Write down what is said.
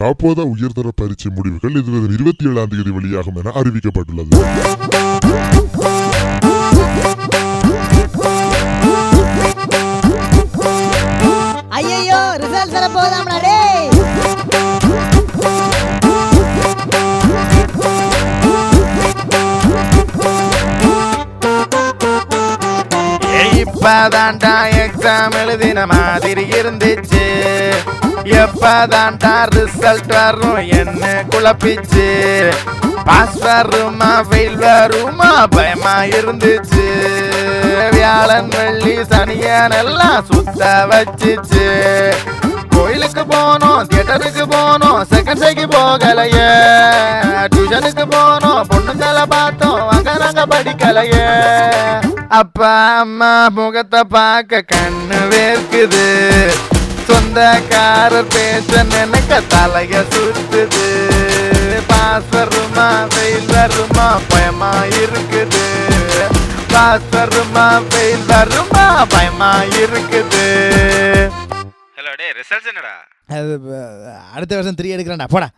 காப்போதா உயர்தர பரீட்சை முடிவுகள் எதிர்வரும் இருபத்தி ஏழாம் தேதி வெளியாகும் என அறிவிக்கப்பட்டுள்ளது. ஐயையோ ரிசல்ட் தர போதாம்டா டேய். இப்பதான்டா எக்ஸாம் எழுதின மாதிரி இருந்துச்சு. எப்பதான்டா ரிசல்ட் வரும்? என்ன குழப்பிச்சு? பாஸ் வருமா ஃபெயில் வருமா பயமா இருந்துச்சு. வியாழன் வெள்ளி சனியன் எல்லாம் சுத்த வச்சுச்சு. கோயிலுக்கு போனோம் தியேட்டருக்கு போனோம் செகண்ட் ஷேக்கு போகலையே. டியூஷனுக்கு போனோம் பொண்ணுங்களை பார்த்தோம் அங்க நாங்க படிக்கலையே. அப்பா அம்மா முகத்தை பார்க்க கண்ணு வேர்க்குது. சொந்தக்காரர் பேச நினைக்க தலைய சுத்துது. பாஸ் வருமா வெயில் வருமா பயமா இருக்குது. பாஸ் வருமா வெயில் வருமா பயமா இருக்குது. ஹலோ டே ரிசல்ட்ஸ் என்னடா? அது, அடுத்த வருஷம் த்ரீ எடுக்கிறேன்டா. போடா.